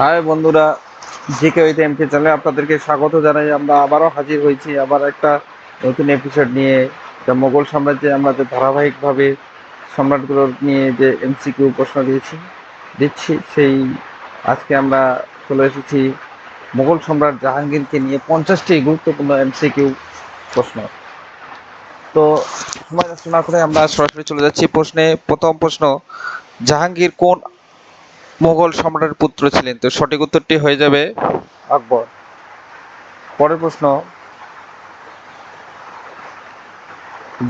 High বন্ধুরা, GK with MP চ্যানেলে আপনাদেরকে স্বাগত জানাই। আমরা আবারও হাজির হয়েছি আবার একটা নতুন এপিসোড নিয়ে। যা মোগল সাম্রাজ্যে আমরা যে ধারাবাহিকভাবে সম্রাটগুলোর নিয়ে যে এমসিকিউ প্রশ্ন দিয়েছি, দিচ্ছি, সেই আজকে আমরা চলে এসেছি মোগল সম্রাট জাহাঙ্গীরকে নিয়ে পঞ্চাশটি গুরুত্বপূর্ণ এমসিকিউ প্রশ্ন। তো সময় না করে আমরা সরাসরি চলে যাচ্ছি প্রশ্নে। প্রথম প্রশ্ন, জাহাঙ্গীর কোন মোগল সম্রাটের পুত্র ছিলেন। তো সঠিক উত্তরটি হয়ে যাবে আকবর। পরের প্রশ্ন,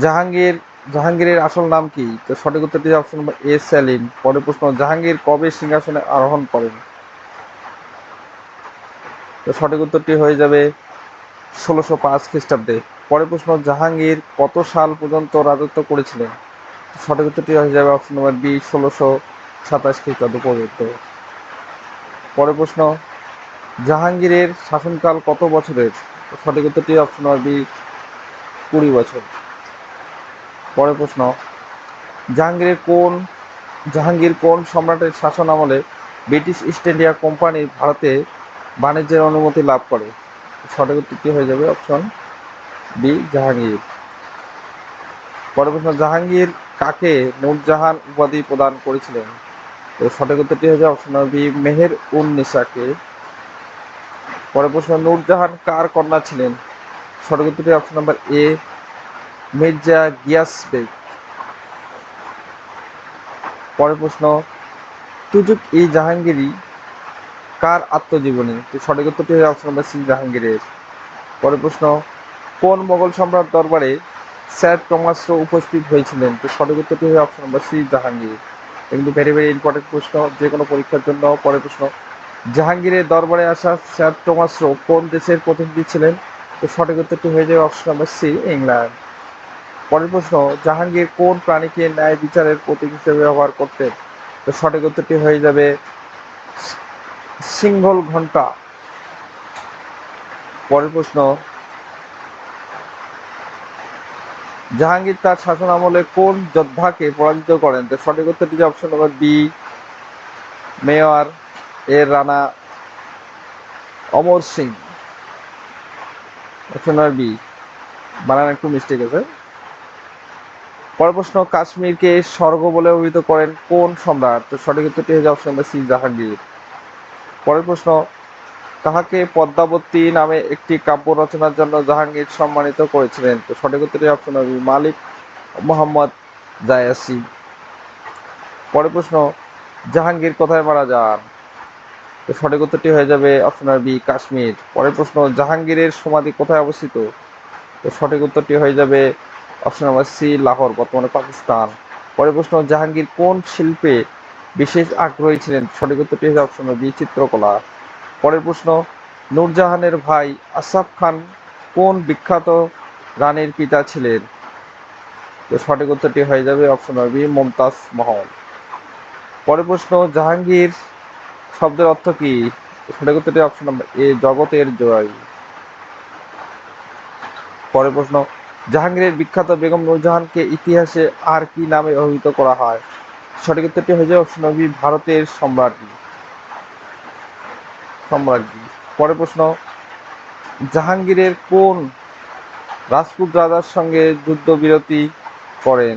জাহাঙ্গীর, জাহাঙ্গীরের আসল নাম কি? তো সঠিক উত্তরটি অপশন এ সেলিম পরের প্রশ্ন, জাহাঙ্গীর কবে সিংহাসনে আরোহণ করেন? তো সঠিক উত্তরটি হয়ে যাবে ষোলোশো পাঁচ খ্রিস্টাব্দে। পরের প্রশ্ন, জাহাঙ্গীর কত সাল পর্যন্ত রাজত্ব করেছিলেন? সঠিক উত্তরটি হয়ে যাবে অপশন নম্বর বি ষোলোশো সাতাশ খ্রিস্টাব্দ পর্যন্ত। পরের প্রশ্ন, জাহাঙ্গীরের শাসনকাল কত বছরের? সঠিক উত্তরটি অপশন বি কুড়ি বছর। পরের প্রশ্ন, জাহাঙ্গীরের কোন, জাহাঙ্গীর কোন সম্রাটের শাসন আমলে ব্রিটিশ ইস্ট ইন্ডিয়া কোম্পানি ভারতে বাণিজ্যের অনুমতি লাভ করে? সঠিক উত্তরটি হয়ে যাবে অপশন বি জাহাঙ্গীর। পরের প্রশ্ন, জাহাঙ্গীর কাকে নূরজাহান উপাধি প্রদান করেছিলেন? সঠিক উত্তরটি যাবে অপশন বি, মেহের উন নিসাকে পরের প্রশ্ন, নূরজাহান কার কন্যা ছিলেন? সঠিক উত্তরটি option number A, Mirza Ghiyas Beg. পরের প্রশ্ন, তুজুক ই জাহাঙ্গীরি কার আত্মজীবনী? তো সঠিক উত্তরটি হয়ে অপশন নাম্বার সি, জাহাঙ্গীরের। পরের প্রশ্ন, কোন মোগল সম্রাট দরবারে স্যার টমাসও উপস্থিত হয়েছিলেন? তো সঠিক উত্তরটি হয়ে অপশন নাম্বার সি, জাহাঙ্গীর। এগুলো ভেরি ভেরি ইম্পর্টেন্ট প্রশ্ন যে কোনো পরীক্ষার জন্য পরের প্রশ্ন। জাহাঙ্গীরের দরবারে আসা স্যার টমাসও কোন দেশের প্রতিনিধি ছিলেন? তো সঠিক উত্তরটি হয়ে যাবে অপশন নাম্বার সি, ইংল্যান্ড। পরের প্রশ্ন, জাহাঙ্গীর কোন প্রাণীকে ন্যায় বিচারের প্রতীক হিসেবে ব্যবহার করতেন? তো সঠিক উত্তরটি হয়ে যাবে সিংহল ঘণ্টা পরের প্রশ্ন জাহাঙ্গীর তার শাসন আমলে কোন যোদ্ধাকে পরাজিত করেন? তো সঠিক উত্তরটি যে অপশন নম্বর বি মেয়র এর Rana Amar Singh. Option number B বানান একটু মিস্টেক আছে। পরের প্রশ্ন, কাশ্মীরকে স্বর্গ বলে অভিহিত করেন কোন সম্রাট? তো সঠিক উত্তরটি হয়ে অপশন নম্বর সি জাহাঙ্গীর। পরের প্রশ্ন তাহাকে পদ্মাবতী নামে একটি কাব্য রচনার জন্য জাহাঙ্গীর সম্মানিত করেছিলেন। তো সঠিক উত্তরটি অপশন হবে মালিক মোহাম্মদ জায়াসি পরের প্রশ্ন, জাহাঙ্গীর কোথায় মারা যান? তো সঠিক উত্তরটি হয়ে যাবে অপশন বি, কাশ্মীর। পরের প্রশ্ন, জাহাঙ্গীরের সমাধি কোথায় অবস্থিত? তো সঠিক উত্তরটি হয়ে যাবে অপশন নাম্বার সি, লাহোর, বর্তমানে পাকিস্তান। পরের প্রশ্ন, জাহাঙ্গীর কোন শিল্পে বিশেষ আগ্রহী ছিলেন? সঠিক উত্তরটি হচ্ছে অপশন বি, চিত্রকলা। পরের প্রশ্ন, নূরজাহানের ভাই আসাফ খান কোন বিখ্যাত রানীর পিতা ছিলেন? তো সঠিক উত্তরটি হয়ে যাবে অপশন বি মমতাজ মহল। পরের প্রশ্ন, জাহাঙ্গীর শব্দের অর্থ কি? সঠিক উত্তরটি অপশন নম্বর এ জগতের জয়। পরের প্রশ্ন, জাহাঙ্গীরের বিখ্যাত বেগম নূরজাহানকে ইতিহাসে আর কি নামে অভিহিত করা হয়? সঠিক উত্তরটি হয়ে যাবে অপশন বি ভারতের সম্রাজ্ঞী সম্রাজ্ঞী পরে প্রশ্ন, জাহাঙ্গীরের কোন রাজপুত রাজার সঙ্গে যুদ্ধবিরতি করেন?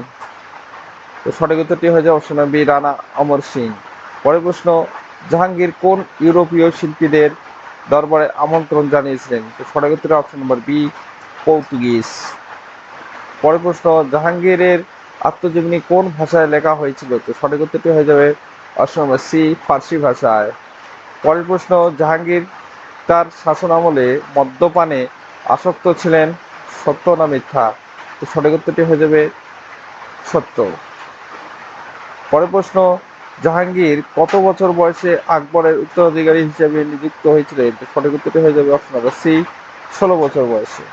তো সঠিক উত্তরটি হয়ে যাবে অপশন বি, রানা অমর সিং। পরের প্রশ্ন, জাহাঙ্গীর কোন ইউরোপীয় শিল্পীদের দরবারে আমন্ত্রণ জানিয়েছিলেন? তো সঠিক উত্তর অপশন নম্বর বি পর্তুগিজ। পরের প্রশ্ন, জাহাঙ্গীরের আত্মজীবনী কোন ভাষায় লেখা হয়েছিল? তো সঠিক উত্তরটি হয়ে যাবে অপশন নম্বর সি ফার্সি ভাষায়। পরের প্রশ্ন জাহাঙ্গীর তার শাসন আমলে মদ্যপানে আসক্ত ছিলেন সত্য না মিথ্যা? তো সঠিক উত্তরটি হয়ে যাবে সত্য। পরের প্রশ্ন জাহাঙ্গীর কত বছর বয়সে আকবরের উত্তরাধিকারী হিসেবে নিযুক্ত হয়েছিলেন? সঠিক উত্তরটি হয়ে যাবে অপশন নম্বর সি, ষোলো বছর বয়সে।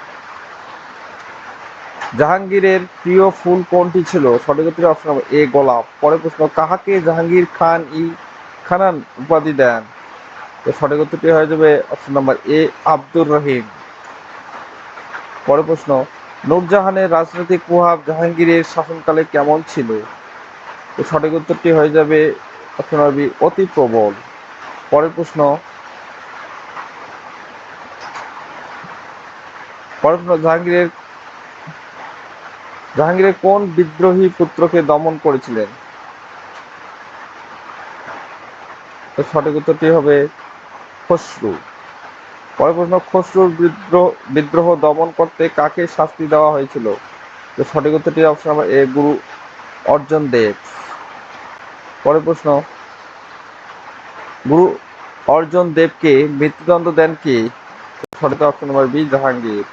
জাহাঙ্গীরের প্রিয় ফুল কোনটি ছিল? সঠিক উত্তর অপশন নম্বর এ, গোলাপ। পরের প্রশ্ন কাহাকে জাহাঙ্গীর খান ই খানান উপাধি দেন? তো সঠিক উত্তরটি হয়ে যাবে অপশন নম্বর এ আব্দুর রহিম। পরের প্রশ্ন, নূরজাহানের রাজনৈতিক প্রভাব জাহাঙ্গীরের শাসনকালে কেমন ছিল? তো সঠিক উত্তরটি হয়ে যাবে অপশন নম্বর বি অতি প্রবল। পরের প্রশ্ন পরের প্রশ্ন, জাহাঙ্গীরের জাহাঙ্গীরের কোন বিদ্রোহী পুত্রকে দমন করেছিলেন? সঠিক উত্তরটি হবে খসরু। পরের প্রশ্ন, খসরুর বিদ্রোহ বিদ্রোহ দমন করতে কাকে শাস্তি দেওয়া হয়েছিল? তো সঠিক উত্তরটি অপশন নাম্বার এ গুরু অর্জন দেব। পরের প্রশ্ন, গুরু অর্জন দেবকে মৃত্যুদণ্ড দেন কি? সঠিক অপশন নাম্বার বি জাহাঙ্গীর।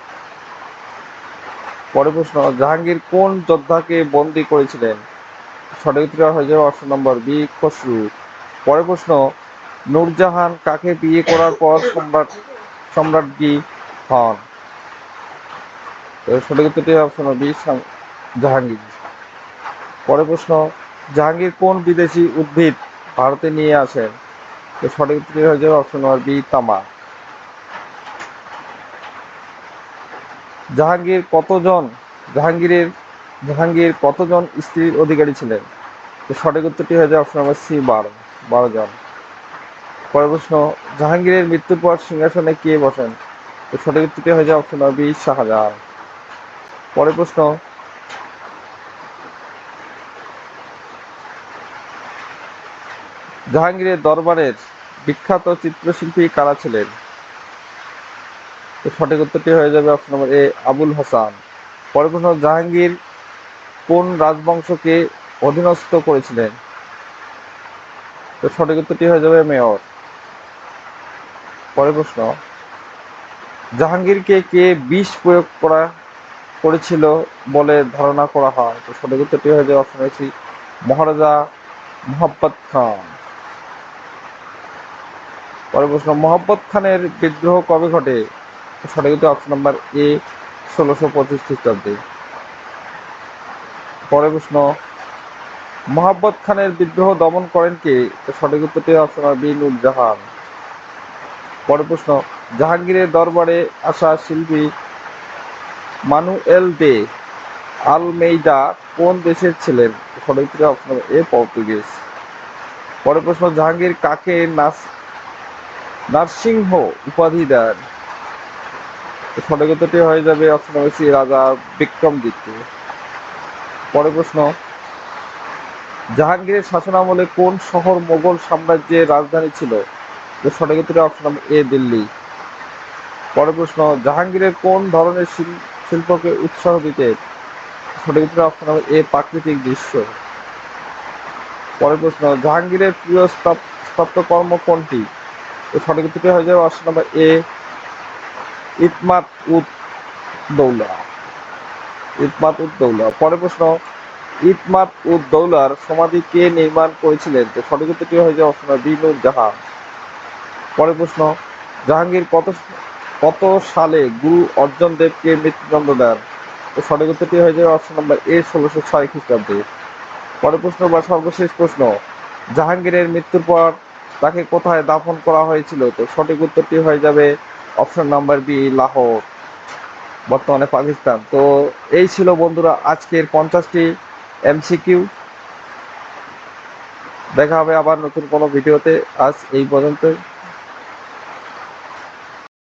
পরের প্রশ্ন, জাহাঙ্গীর কোন যোদ্ধাকে বন্দি করেছিলেন? সঠিক উত্তর হয়ে যাবে অপশন নম্বর বি খসরু। পরের প্রশ্ন নূরজাহান কাকে বিয়ে করার পর সম্রাট, সম্রাটজি হন। সঠিক উত্তরটি অপশন বি জাহাঙ্গীর। পরের প্রশ্ন, জাহাঙ্গীর কোন বিদেশি উদ্ভিদ ভারতে নিয়ে আসেন তো সঠিক উত্তরটি হয়ে যাবে অপশন নম্বর বি তামা। জাহাঙ্গীর কতজন, জাহাঙ্গীরের, জাহাঙ্গীর কতজন স্ত্রীর অধিকারী ছিলেন? তো সঠিক উত্তরটি হয়ে যায় অপশন নম্বর সি বারো। বারো জন। পরের প্রশ্ন, জাহাঙ্গীরের মৃত্যুর পর সিংহাসনে কে বসেন? তো সঠিক উত্তরটি হয়ে যায় অপশন বি শাহজাহান। পরের প্রশ্ন, জাহাঙ্গীরের দরবারের বিখ্যাত চিত্রশিল্পী কারা ছিলেন? তো সঠিক উত্তরটি হয়ে যাবে option number A Abul Hasan. পরের প্রশ্ন, জাহাঙ্গীর কোন রাজবংশকে অধীনস্থ করেছিলেন? তো সঠিক উত্তরটি হয়ে যাবে মেয়র। পরের প্রশ্ন, জাহাঙ্গীরকে কে বিষ প্রয়োগ করা, করেছিল বলে ধারণা করা হয়? তো সঠিক উত্তরটি হয়ে যাবে অপশন সি মহারাজা মোহাম্মদ খান। পরের প্রশ্ন মোহাম্মদ খানের বিদ্রোহ কবে ঘটে? সঠিক উত্তর অপশন নাম্বার এ, ষোলোশো পঁচিশ খ্রিস্টাব্দে। পরের প্রশ্ন মোহাম্মদ খানের বিদ্রোহ দমন করেন কে? সঠিক উত্তরটি অপশন বি, নুরজাহান। পরের প্রশ্ন, জাহাঙ্গীরের দরবারে আসা শিল্পী মানুয়েল দে আলমেইদা কোন দেশের ছিলেন? সঠিক অপশন এ, পর্তুগিজ। পরের প্রশ্ন, জাহাঙ্গীর কাকে নাস, নারসিংহ উপাধি দেন? সঠিক উত্তরটি হয়ে যাবে অপশন রাজা বিক্রমজিৎ। পরের প্রশ্ন, জাহাঙ্গীরের শাসনামলে কোন শহর মোগল সাম্রাজ্যের রাজধানী ছিল? সঠিক উত্তরটি অপশন এ দিল্লি। পরের প্রশ্ন, জাহাঙ্গীরের কোন ধরনের শিল্পকে উৎসাহ দিতে সঠিক উত্তর অপশন এ প্রাকৃতিক দৃশ্য। পরের প্রশ্ন, জাহাঙ্গীরের প্রিয় স্থাপ- স্থাপত্যকর্ম কোনটি? সঠিক উত্তরটি হয়ে যাবে option number A Itmad ud Daulah Itmad ud Daulah পরের প্রশ্ন ইতমাত উদ দৌলার সমাধি কে নির্মাণ করেছিলেন? সঠিক উত্তরটি হয়ে যাবে অপশন বি নূর পরের প্রশ্ন, জাহাঙ্গীর কত কত সালে গুরু অর্জন দেবকে মৃত্যুদণ্ড দেন? তো সঠিক উত্তরটি হয়ে যাবে অপশন নম্বর এ, ষোলোশো ছয় খ্রিস্টাব্দে। পরের প্রশ্ন বা সর্বশেষ প্রশ্ন, জাহাঙ্গীরের মৃত্যুর পর তাকে কোথায় দাফন করা হয়েছিল? তো সঠিক উত্তরটি হয়ে যাবে অপশন নাম্বার বি, লাহোর, বর্তমানে পাকিস্তান। তো এই ছিল বন্ধুরা আজকের পঞ্চাশটি এমসিকিউ। দেখা হবে আবার নতুন কোনো ভিডিওতে। আজ এই পর্যন্তই।